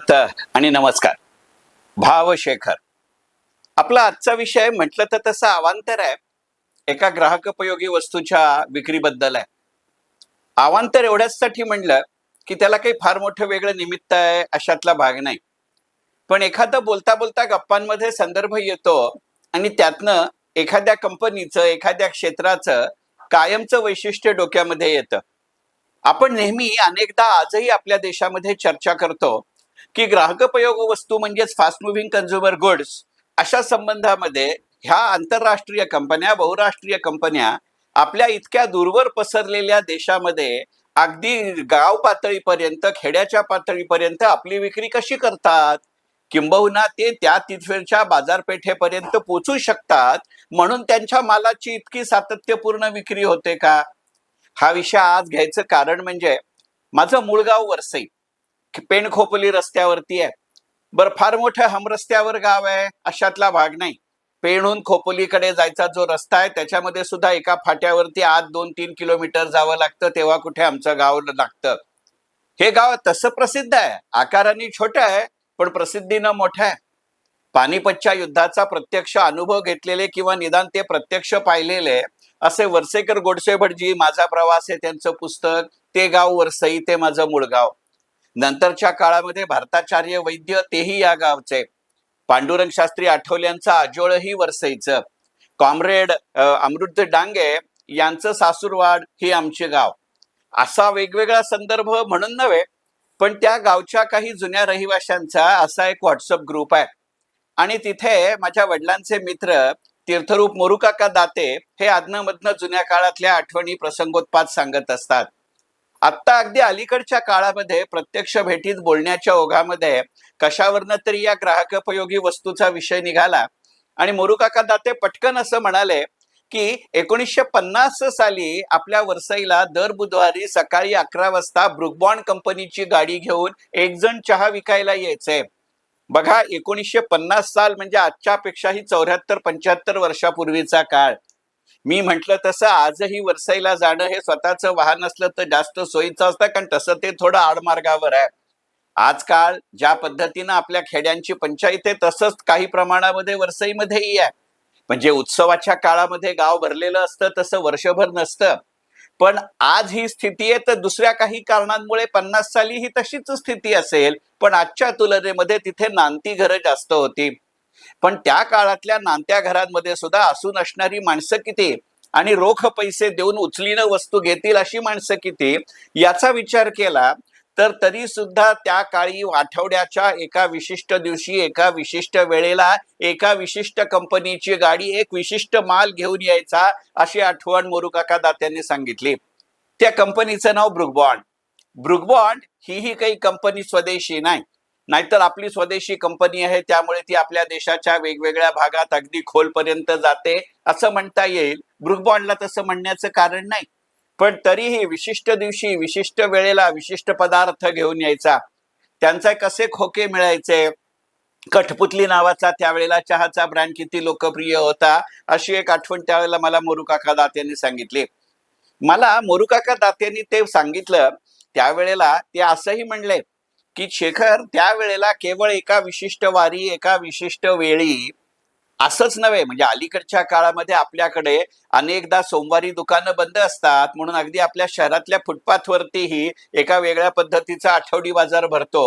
सुप्रभात आणि नमस्कार. भावशेखर. आपला आजचा विषय म्हटलं तर तसं अवांतर आहे. एका ग्राहकोपयोगी वस्तूच्या विक्रीबद्दल आहे. अवांतर एवढ्याचसाठी म्हणलं की त्याला काही फार मोठं वेगळं निमित्त आहे अशातला भाग नाही. पण एखादं बोलता बोलता गप्पांमध्ये संदर्भ येतो आणि त्यातनं एखाद्या कंपनीचं एखाद्या क्षेत्राचं कायमचं वैशिष्ट्य डोक्यामध्ये येतं. आपण नेहमी अनेकदा आजही आपल्या देशामध्ये चर्चा करतो की ग्राहकोपयोग वस्तू म्हणजेच फास्ट मुव्हिंग कन्झ्युमर गुड्स अशा संबंधामध्ये ह्या आंतरराष्ट्रीय कंपन्या बहुराष्ट्रीय कंपन्या आपल्या इतक्या दूरवर पसरलेल्या देशामध्ये अगदी गाव पातळीपर्यंत खेड्याच्या पातळीपर्यंत आपली विक्री कशी करतात? किंबहुना ते त्या तिथेच्या बाजारपेठेपर्यंत पोचू शकतात म्हणून त्यांच्या मालाची इतकी सातत्यपूर्ण विक्री होते का? हा विषय आज घ्यायचं कारण म्हणजे माझं मूळ गाव वरसई. पेणखोपली रस्त्यावरती आहे. बरं फार मोठं हमरस्त्यावर गाव आहे अशातला भाग नाही. पेणहून खोपोलीकडे जायचा जो रस्ता आहे त्याच्यामध्ये सुद्धा एका फाट्यावरती आत दोन तीन किलोमीटर जावं लागतं तेव्हा कुठे आमचं गाव लागतं. हे गाव तसं प्रसिद्ध आहे. आकाराने छोटं आहे पण प्रसिद्धीनं मोठं आहे. पानिपतच्या युद्धाचा प्रत्यक्ष अनुभव घेतलेले किंवा निदान ते प्रत्यक्ष पाहिलेले असे वरसेकर गोडसे भटजी माझा प्रवास आहे त्यांचं पुस्तक ते गाव वरसई ते माझं मूळ गाव. नंतरच्या काळामध्ये भारताचार्य वैद्य तेही या गावचे. पांडुरंग शास्त्री आठवल्यांचं आजोळही वरसईचं. कॉम्रेड अमृत डांगे यांचं सासूरवाड हे आमचे गाव. असा वेगवेगळा संदर्भ म्हणून नव्हे पण त्या गावच्या काही जुन्या रहिवाशांचा असा एक व्हॉट्सअप ग्रुप आहे. आणि तिथे माझ्या वडिलांचे मित्र तीर्थरूप मोरुकाका दाते हे आदनं मधनं जुन्या काळातल्या आठवणी प्रसंगोत्पात सांगत असतात. आत्ता अगदी अलीकडच्या काळामध्ये प्रत्यक्ष भेटीत बोलण्याच्या ओघामध्ये कशावरनं तरी या ग्राहकोपयोगी वस्तूचा विषय निघाला. आणि मोरुकाका दाते पटकन असं म्हणाले की एकोणीसशे पन्नास साली आपल्या वरसाईला दर बुधवारी सकाळी अकरा वाजता ब्रुकबॉन्ड कंपनीची गाडी घेऊन एक जण चहा विकायला यायचे. बघा एकोणीसशे पन्नास साल म्हणजे आजच्या पेक्षाही चौऱ्याहत्तर पंच्याहत्तर वर्षापूर्वीचा काळ. मी म्हंटल तसं आजही वरसाईला जाणं हे स्वतःचं वाहन असलं तर जास्त सोयीचं असतं कारण तसं ते थोडं आडमार्गावर आहे. आजकाल ज्या पद्धतीनं आपल्या खेड्यांची पंचायत आहे तसंच काही प्रमाणामध्ये वरसईमध्येही आहे. म्हणजे उत्सवाच्या काळामध्ये गाव भरलेलं असतं तसं वर्षभर नसतं. पण आज ही स्थिती आहे तर दुसऱ्या काही कारणांमुळे पन्नास साली ही तशीच स्थिती असेल. पण आजच्या तुलनेमध्ये तिथे नांती घरं जास्त होती. पण त्या काळातल्या नांत्या घरांमध्ये सुद्धा असून असणारी माणसं किती? आणि रोख पैसे देऊन उचलीनं वस्तू घेतील अशी माणसं किती? याचा विचार केला तर तरी सुद्धा त्या काळी आठवड्याच्या एका विशिष्ट दिवशी एका विशिष्ट वेळेला एका विशिष्ट कंपनीची गाडी एक विशिष्ट माल घेऊन यायचा अशी आठवण मोरुकाका दात्यांनी सांगितली. त्या कंपनीचं नाव ब्रुकबॉन्ड. ब्रुकबॉन्ड ही ही काही कंपनी स्वदेशी नाही. नाहीतर आपली स्वदेशी कंपनी आहे त्यामुळे ती आपल्या देशाच्या वेगवेगळ्या भागात अगदी खोलपर्यंत जाते असं म्हणता येईल. ब्रुकबॉन्डला तसं म्हणण्याचं कारण नाही. पण तरीही विशिष्ट दिवशी विशिष्ट वेळेला विशिष्ट पदार्थ घेऊन यायचा. त्यांचा कसे खोके मिळायचे? कठपुतली नावाचा त्यावेळेला चहाचा ब्रँड किती लोकप्रिय होता अशी एक आठवण त्यावेळेला मला मोरुकाका दात्यांनी सांगितली. मला मोरुकाका दात्यांनी ते सांगितलं त्यावेळेला ते असंही म्हणले की शेखर त्यावेळेला केवळ एका विशिष्ट वारी एका विशिष्ट वेळी असंच नव्हे म्हणजे अलीकडच्या काळामध्ये आपल्याकडे अनेकदा सोमवारी दुकानं बंद असतात म्हणून अगदी आपल्या शहरातल्या फुटपाथवरतीही एका वेगळ्या पद्धतीचा आठवडी बाजार भरतो.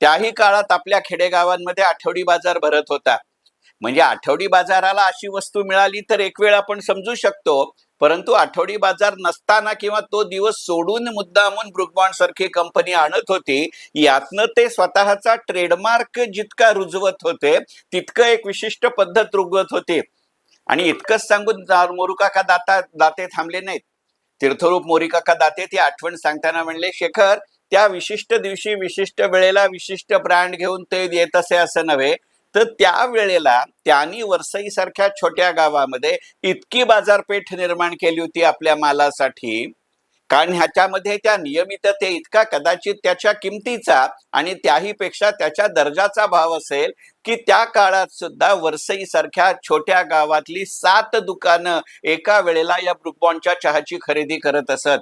त्याही काळात आपल्या खेडेगावांमध्ये आठवडी बाजार भरत होता. म्हणजे आठवडी बाजाराला अशी वस्तू मिळाली तर एक वेळ आपण समजू शकतो परंतु आठवडी बाजार नसताना किंवा तो दिवस सोडून मुद्दामून ब्रुकबॉन्ड सारखी कंपनी आणत होती यातनं ते स्वतःचा ट्रेडमार्क जितका रुजवत होते तितकं एक विशिष्ट पद्धत रुजवत होते. आणि इतकंच सांगून जा- मोरुकाका दाता दाते थांबले नाहीत. तीर्थरूप मोरिकाका दाते ती आठवण सांगताना म्हणले शेखर त्या विशिष्ट दिवशी विशिष्ट वेळेला विशिष्ट ब्रँड घेऊन ते येत असे असं नव्हे. तर त्या वेळेला त्यांनी वरसई सारख्या छोट्या गावामध्ये इतकी बाजारपेठ निर्माण केली होती आपल्या मालासाठी. कारण ह्याच्यामध्ये त्या नियमितते इतका कदाचित त्याच्या किमतीचा आणि त्याही पेक्षा त्याच्या दर्जाचा भाव असेल की त्या काळात सुद्धा वरसई सारख्या छोट्या गावातली सात दुकानं एका वेळेला या ब्रुकबॉन्डच्या चहाची खरेदी करत असत.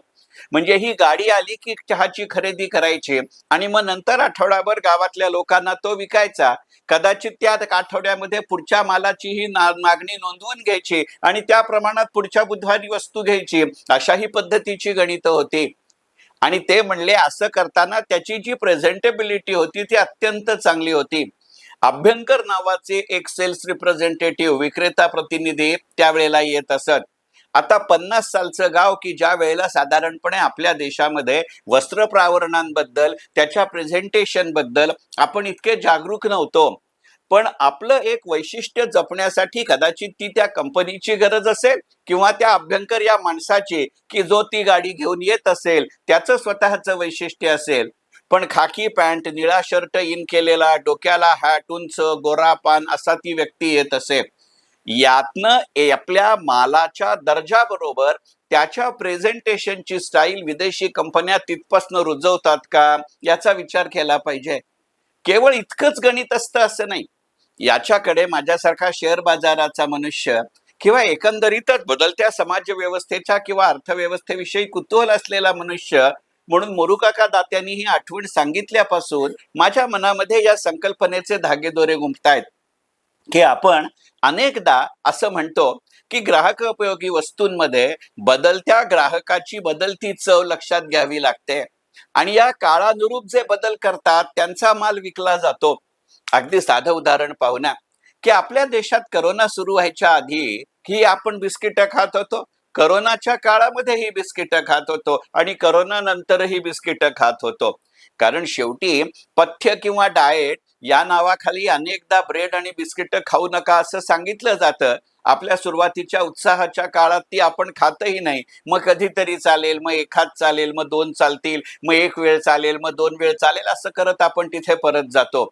म्हणजे ही गाडी आली की चहाची खरेदी करायची आणि मग नंतर आठवडाभर गावातल्या लोकांना तो विकायचा. कदाचित त्या आठवड्यामध्ये पुढच्या मालाची ही मागणी नोंदवून घ्यायची आणि त्या प्रमाणात पुढच्या बुधवारी वस्तू घ्यायची अशाही पद्धतीची गणित होती. आणि ते म्हणले असं करताना त्याची जी प्रेझेंटेबिलिटी होती ती अत्यंत चांगली होती. अभ्यंकर नावाचे एक सेल्स रिप्रेझेंटेटिव्ह विक्रेता प्रतिनिधी त्यावेळेला येत असत. आता पन्नास सालचं गाव की ज्या वेळेला साधारणपणे आपल्या देशामध्ये वस्त्र प्रावरणांबद्दल त्याच्या प्रेझेंटेशनबद्दल आपण इतके जागरूक नव्हतो. पण आपलं एक वैशिष्ट्य जपण्यासाठी कदाचित ती त्या कंपनीची गरज असेल किंवा त्या अभ्यंकर या माणसाची की जो ती गाडी घेऊन येत असेल त्याचं स्वतःचं वैशिष्ट्य असेल. पण खाकी पॅन्ट निळा शर्ट इन केलेला डोक्याला हॅट उंच गोरा पान असा ती व्यक्ती येत असेल. यातनं आपल्या मालाच्या दर्जाबरोबर त्याच्या प्रेझेंटेशनची स्टाईल विदेशी कंपन्या तिथपासनं रुजवतात का याचा विचार केला पाहिजे. केवळ इतकंच गणित असतं असं नाही. याच्याकडे माझ्यासारखा शेअर बाजाराचा मनुष्य किंवा एकंदरीतच बदलत्या समाज व्यवस्थेच्या किंवा अर्थव्यवस्थेविषयी कुतूहल असलेला मनुष्य म्हणून मोरुकाका दात्यांनी ही आठवण सांगितल्यापासून माझ्या मनामध्ये या संकल्पनेचे धागेदोरे गुंपतायत की आपण अनेकदा असं म्हणतो की ग्राहक उपयोगी वस्तूंमध्ये बदलत्या ग्राहकाची बदलती चव लक्षात घ्यावी लागते. आणि या काळानुरूप जे बदल करतात त्यांचा माल विकला जातो. अगदी साधं उदाहरण पाहू ना की आपल्या देशात करोना सुरू व्हायच्या आधी ही आपण बिस्किटं खात होतो. करोनाच्या काळामध्ये ही बिस्किटं खात होतो आणि करोना नंतरही बिस्किटं खात होतो. कारण शेवटी पथ्य किंवा डाएट या नावाखाली अनेकदा ब्रेड आणि बिस्किट खाऊ नका असं सांगितलं जातं. आपल्या सुरुवातीच्या उत्साहाच्या काळात ती आपण खातही नाही. मग कधीतरी चालेल मग एखाद चालेल मग दोन चालतील मग एक वेळ चालेल मग दोन वेळ चालेल असं करत आपण तिथे परत जातो.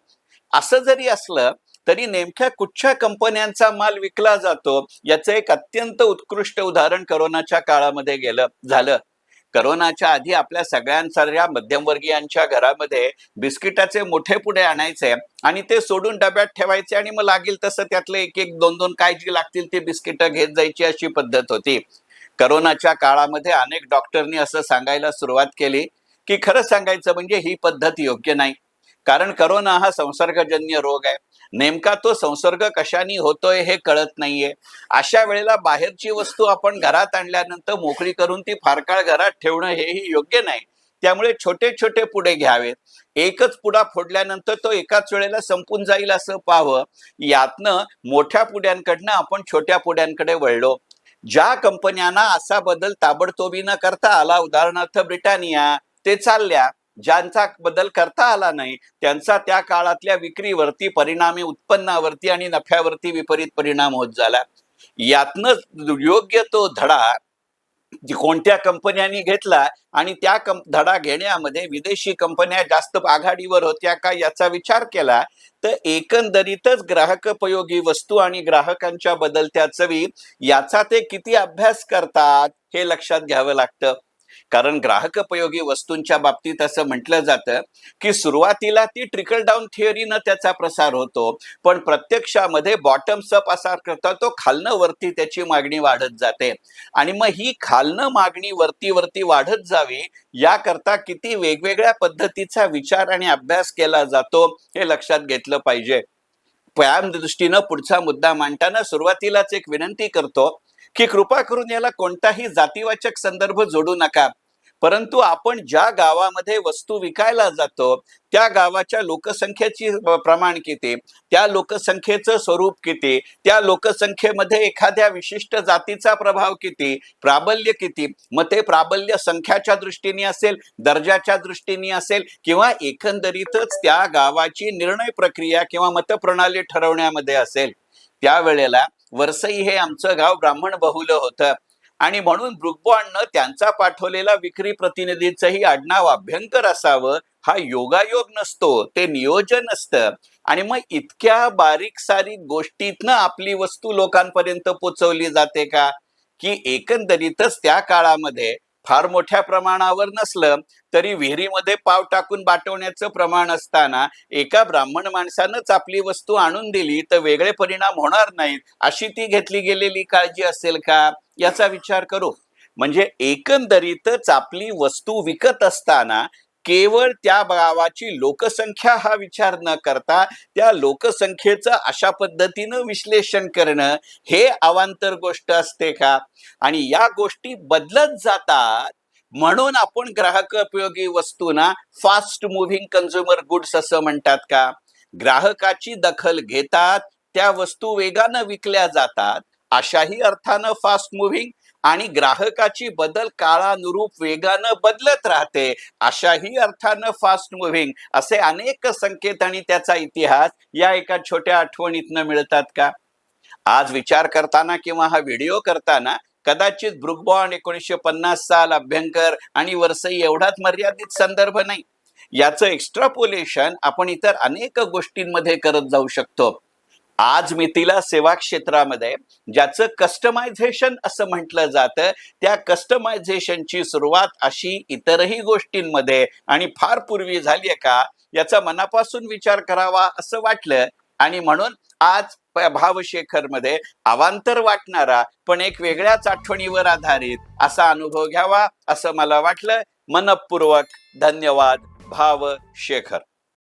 असं जरी असलं तरी नेमक्या कुठच्या कंपन्यांचा माल विकला जातो याचं एक अत्यंत उत्कृष्ट उदाहरण करोनाच्या काळामध्ये गेलं झालं. करोनाच्या आधी आपल्या सगळ्यांसाऱ्या मध्यमवर्गीयांच्या घरामध्ये बिस्किटाचे मोठे पुढे आणायचे आणि ते सोडून डब्यात ठेवायचे आणि मग लागेल तसं त्यातले एक एक दोन दोन काय जी लागतील ते बिस्किटं घेत जायची अशी पद्धत होती. करोनाच्या काळामध्ये अनेक डॉक्टरनी असं सांगायला सुरुवात केली की खरं सांगायचं म्हणजे ही पद्धत योग्य नाही. कारण करोना हा संसर्गजन्य रोग आहे. नेमका तो संसर्ग कशाने होतोय हे कळत नाहीये. अशा वेळेला बाहेरची वस्तू आपण घरात आणल्यानंतर मोकळी करून ती फार काळ घरात ठेवणं हेही योग्य नाही. त्यामुळे छोटे छोटे पुढे घ्यावेत एकच पुडा फोडल्यानंतर तो एकाच वेळेला संपून जाईल असं पाहावं. यातनं मोठ्या पुड्यांकडनं आपण छोट्या पुड्यांकडे वळलो. ज्या कंपन्यांना असा बदल ताबडतोबी न करता आला उदाहरणार्थ ब्रिटानिया ते चालल्या. ज्यांचा बदल करता आला नाही त्यांचा त्या काळातल्या विक्रीवरती परिणामी उत्पन्नावरती आणि नफ्यावरती विपरीत परिणाम होत झाला. यातनं योग्य तो धडा कोणत्या कंपन्यांनी घेतला आणि त्या कंप धडा घेण्यामध्ये विदेशी कंपन्या जास्त आघाडीवर होत्या का याचा विचार केला तर एकंदरीतच ग्राहकोपयोगी वस्तू आणि ग्राहकांच्या बदलत्या चवी याचा ते किती अभ्यास करतात हे लक्षात घ्यावं लागतं. कारण ग्राहकपयोगी वस्तूंच्या बाबतीत असं म्हटलं जातं की सुरुवातीला ती ट्रिकल डाऊन थिअरीनं त्याचा प्रसार होतो पण प्रत्यक्षामध्ये बॉटम्स अप असा करता तो खालनं वरती त्याची मागणी वाढत जाते. आणि मग ही खालनं मागणी वरती वरती वाढत जावी याकरता किती वेगवेगळ्या पद्धतीचा विचार आणि अभ्यास केला जातो हे लक्षात घेतलं पाहिजे. व्यायाम दृष्टीनं पुढचा मुद्दा मांडताना सुरुवातीलाच एक विनंती करतो की कृपा करून याला कोणताही जातीवाचक संदर्भ जोडू नका. परंतु आपण ज्या गावामध्ये वस्तू विकायला जातो त्या गावाच्या लोकसंख्येची प्रमाण किती त्या लोकसंख्येचं स्वरूप किती त्या लोकसंख्येमध्ये एखाद्या विशिष्ट जातीचा प्रभाव किती प्राबल्य किती मग ते प्राबल्य संख्याच्या दृष्टीने असेल दर्जाच्या दृष्टीने असेल किंवा एकंदरीतच त्या गावाची निर्णय प्रक्रिया किंवा मतप्रणाली ठरवण्यामध्ये असेल. त्यावेळेला वरसई हे आमचं गाव ब्राह्मण बहुल होतं. आणि म्हणून ब्रुकबॉन्डनं त्यांचा पाठवलेला विक्री प्रतिनिधीचंही आडनाव अभ्यंकर असावं हा योगायोग नसतो ते नियोजन असतं. आणि मग इतक्या बारीक सारीक गोष्टीतनं आपली वस्तू लोकांपर्यंत पोचवली जाते का? की एकंदरीतच त्या काळामध्ये फार मोठ्या प्रमाणावर नसलं तरी विहिरीमध्ये पाव टाकून बाटवण्याचं प्रमाण असताना एका ब्राह्मण माणसानंच आपली वस्तू आणून दिली तर वेगळे परिणाम होणार नाहीत अशी ती घेतली गेलेली काळजी असेल का? याचा विचार करू. म्हणजे एकंदरीतच आपली वस्तू विकत असताना केवळ त्या गावाची लोकसंख्या हा विचार न करता त्या लोकसंख्येचं अशा पद्धतीनं विश्लेषण करणं हे अवांतर गोष्ट असते का? आणि या गोष्टी बदलत जातात म्हणून आपण ग्राहक उपयोगी वस्तूंना फास्ट मुव्हिंग कन्झ्युमर गुड्स असं म्हणतात का? ग्राहकाची दखल घेतात त्या वस्तू वेगानं विकल्या जातात अशाही अर्थानं फास्ट मुव्हिंग आणि ग्राहकाची बदल काळानुरूप वेगानं बदलत राहते अशाही अर्थानं फास्ट मुव्हिंग असे अनेक संकेत आणि त्याचा इतिहास या एका छोट्या आठवणीतनं मिळतात का? आज विचार करताना किंवा हा व्हिडिओ करताना कदाचित ब्रुकबॉन एकोणीसशे पन्नास साल अभ्यंकर आणि वरसई एवढाच मर्यादित संदर्भ नाही. याचं एक्स्ट्रापोलेशन आपण इतर अनेक गोष्टींमध्ये करत जाऊ शकतो. आज मितीला सेवा क्षेत्रामध्ये ज्याचं कस्टमायझेशन असं म्हटलं जातं त्या कस्टमायझेशनची सुरुवात अशी इतरही गोष्टींमध्ये आणि फार पूर्वी झाली का याचा मनापासून विचार करावा असं वाटलं. आणि म्हणून आज भावशेखरमध्ये भावशेखरमध्ये अवांतर वाटणारा पण एक वेगळ्याच आठवणीवर आधारित असा अनुभव घ्यावा असं मला वाटलं. मनपूर्वक धन्यवाद भाव शेखर